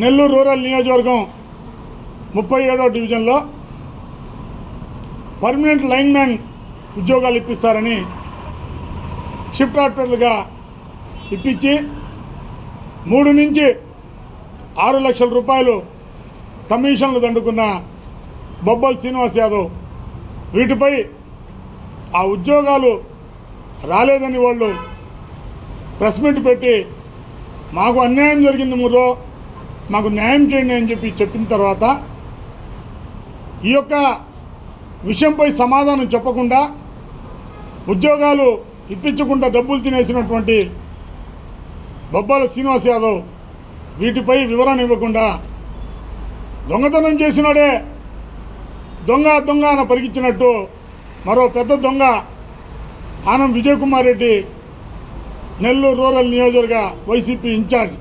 Nellore rural నియోజకవర్గం ముప్పై ఏడో డివిజన్లో పర్మనెంట్ లైన్మ్యాన్ ఉద్యోగాలు ఇప్పిస్తారని షిఫ్ట్ ఆర్డర్లుగా ఇప్పించి మూడు నుంచి ఆరు లక్షల రూపాయలు కమిషన్లు దండుకున్న బొబ్బల్ శ్రీనివాస్ యాదవ్. వీటిపై ఆ ఉద్యోగాలు రాలేదని వాళ్ళు ప్రెస్ మీట్ పెట్టి మాకు అన్యాయం జరిగింది ముర్రో. మాకు న్యాయం చేయండి అని చెప్పి చెప్పిన తర్వాత ఈ యొక్క విషయంపై సమాధానం చెప్పకుండా ఉద్యోగాలు ఇప్పించకుండా డబ్బులు తినేసినటువంటి బొబ్బాల శ్రీనివాస్ యాదవ్ వీటిపై వివరణ ఇవ్వకుండా దొంగతనం చేసినాడే దొంగ దొంగ అని పరిగించినట్టు మరో పెద్ద దొంగ ఆనం విజయ్ కుమార్ రెడ్డి నెల్లూరు రూరల్ నియోజకవర్గ వైసీపీ ఇన్ఛార్జ్.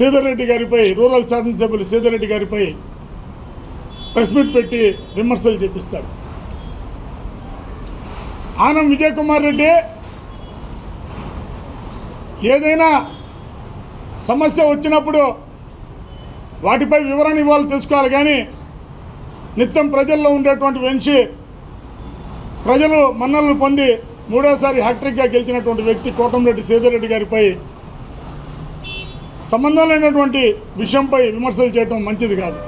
శ్రీధర్ రెడ్డి గారిపై రూరల్ శాసనసభ్యులు శ్రీధర్ రెడ్డి గారిపై ప్రెస్ మీట్ పెట్టి విమర్శలు చేపిస్తాడు. ఆనం విజయ్ కుమార్ రెడ్డి ఏదైనా సమస్య వచ్చినప్పుడు వాటిపై వివరణ ఇవ్వాలి తెలుసుకోవాలి. కానీ నిత్యం ప్రజల్లో ఉండేటువంటి వెంచి ప్రజలు మన్ననలు పొంది మూడోసారి హ్యాట్రిక్గా గెలిచినటువంటి వ్యక్తి కోటంరెడ్డి సేదరెడ్డి గారిపై సంబంధం లేనటువంటి విషయంపై విమర్శలు చేయడం మంచిది కాదు.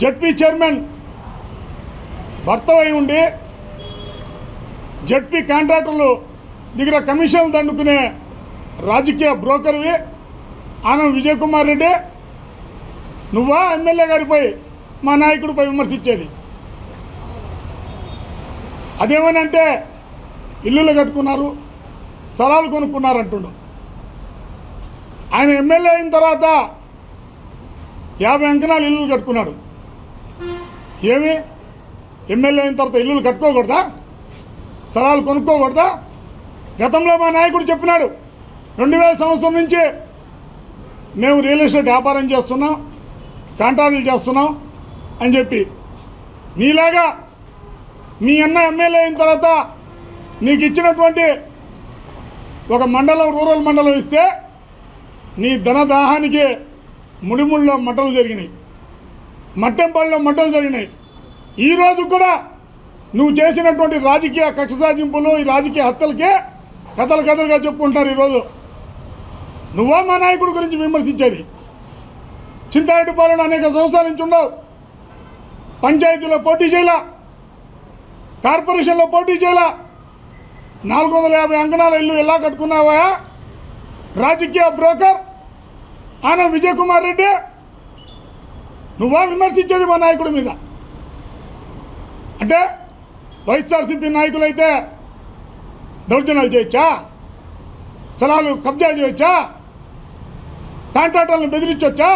జడ్పీ చైర్మన్ భర్త ఉండి జడ్పీ కాంట్రాక్టర్లు దగ్గర కమిషన్లు దండుకునే రాజకీయ బ్రోకర్వి ఆనం విజయ్ కుమార్ రెడ్డి నువ్వా ఎమ్మెల్యే గారిపై మా నాయకుడిపై విమర్శించేది? అదేమనంటే ఇల్లులు కట్టుకున్నారు స్థలాలు కొనుక్కున్నారు అంటుండు ఆయన ఎమ్మెల్యే అయిన తర్వాత యాభై అంకణాలు ఇల్లులు కట్టుకున్నాడు. ఏమి? ఎమ్మెల్యే అయిన తర్వాత ఇల్లులు కట్టుకోకూడదా? స్థలాలు కొనుక్కోకూడదా? గతంలో మా నాయకుడు చెప్పినాడు రెండు వేల సంవత్సరం నుంచి మేము రియల్ ఎస్టేట్ వ్యాపారం చేస్తున్నాం కాంట్రాక్టులు చేస్తున్నాం అని చెప్పి. నీలాగా మీ అన్న ఎమ్మెల్యే అయిన తర్వాత నీకు ఇచ్చినటువంటి ఒక మండలం రూరల్ మండలం ఇస్తే నీ ధనదాహానికే ముడిముళ్ళలో మటలు జరిగినాయి. మట్టెంపల్లిలో మటలు జరిగినాయి. ఈరోజు కూడా నువ్వు చేసినటువంటి రాజకీయ కక్ష సాధింపులు ఈ రాజకీయ హత్యలకే కథలు కథలుగా చెప్పుకుంటారు ఈరోజు నువ్వా మా నాయకుడి గురించి విమర్శించేది? చింతారెడ్డిపాలెంలో అనేక సంవత్సరాల నుంచి ఉండవు. పంచాయతీలో పోటీ చేయాల? కార్పొరేషన్లో పోటీ చేయాల? నాలుగు వందల యాభై అంకణాల ఇల్లు ఎలా కట్టుకున్నావా? రాజకీయ బ్రోకర్ ఆన విజయ్ కుమార్ రెడ్డి. నువ్వా విమర్శించేది మా నాయకుడి మీద? అంటే వైఎస్ఆర్సీపీ నాయకులైతే దౌర్జన్యాలు చేయొచ్చా? స్థలాలు కబ్జా చేయొచ్చా? కాంట్రాక్టర్లను బెదిరించొచ్చా?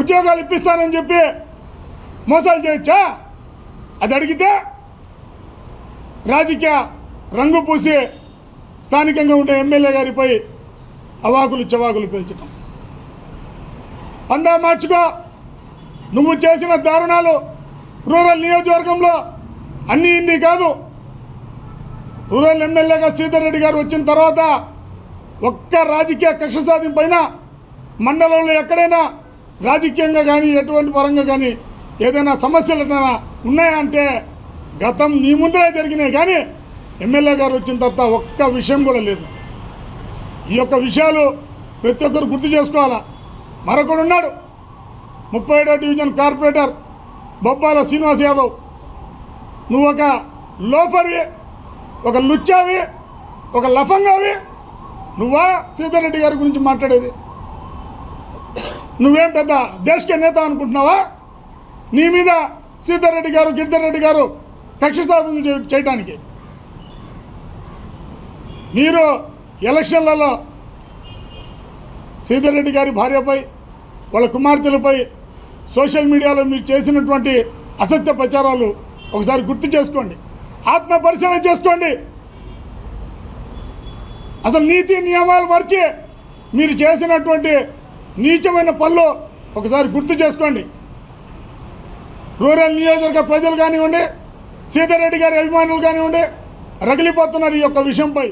ఉద్యోగాలు ఇప్పిస్తానని చెప్పి మోసాలు చేయొచ్చా? అది అడిగితే రాజకీయ రంగు పూసి స్థానికంగా ఉండే ఎమ్మెల్యే గారిపై అవాకులు చవాకులు పేల్చడం అందా మార్చుకో నువ్వు చేసిన దారుణాలు రూరల్ నియోజకవర్గంలో అన్నీ ఇన్ని కాదు. రూరల్ ఎమ్మెల్యేగా శ్రీధర్ రెడ్డి గారు వచ్చిన తర్వాత ఒక్క రాజకీయ కక్ష సాధింపైన మండలంలో ఎక్కడైనా రాజకీయంగా కానీ ఎటువంటి పరంగా కానీ ఏదైనా సమస్యలు ఏదైనా ఉన్నాయా అంటే గతం నీ ముందరే జరిగినాయి కానీ ఎమ్మెల్యే గారు వచ్చిన తర్వాత ఒక్క విషయం కూడా లేదు. ఈ యొక్క విషయాలు ప్రతి ఒక్కరు గుర్తు చేసుకోవాలా? మరొకడు ఉన్నాడు. ముప్పై ఏడో డివిజన్ కార్పొరేటర్ బొబ్బాల శ్రీనివాస్ యాదవ్. నువ్వు ఒక లోఫర్వి ఒక లుచ్చావి ఒక లఫంగావి. నువ్వా శ్రీధర్ రెడ్డి గారి గురించి మాట్లాడేది? నువ్వేం పెద్ద దేశకే నేత అనుకుంటున్నావా? నీ మీద సీతారెడ్డి గారు గిరిధర్ రెడ్డి గారు కక్ష స్థాపన చేయటానికి. మీరు ఎలక్షన్లలో శ్రీధర్ రెడ్డి గారి భార్యపై వాళ్ళ కుమార్తెలపై సోషల్ మీడియాలో మీరు చేసినటువంటి అసత్య ప్రచారాలు ఒకసారి గుర్తు చేసుకోండి. ఆత్మ పరిశీలన చేసుకోండి. అసలు నీతి నియమాలు మర్చి మీరు చేసినటువంటి నీచమైన పనులు ఒకసారి గుర్తు చేసుకోండి. రూరల్ నియోజకవర్గ ప్రజలు కానివ్వండి సీతారెడ్డి గారి అభిమానులు కానివ్వండి రగిలిపోతున్నారు ఈ యొక్క విషయంపై.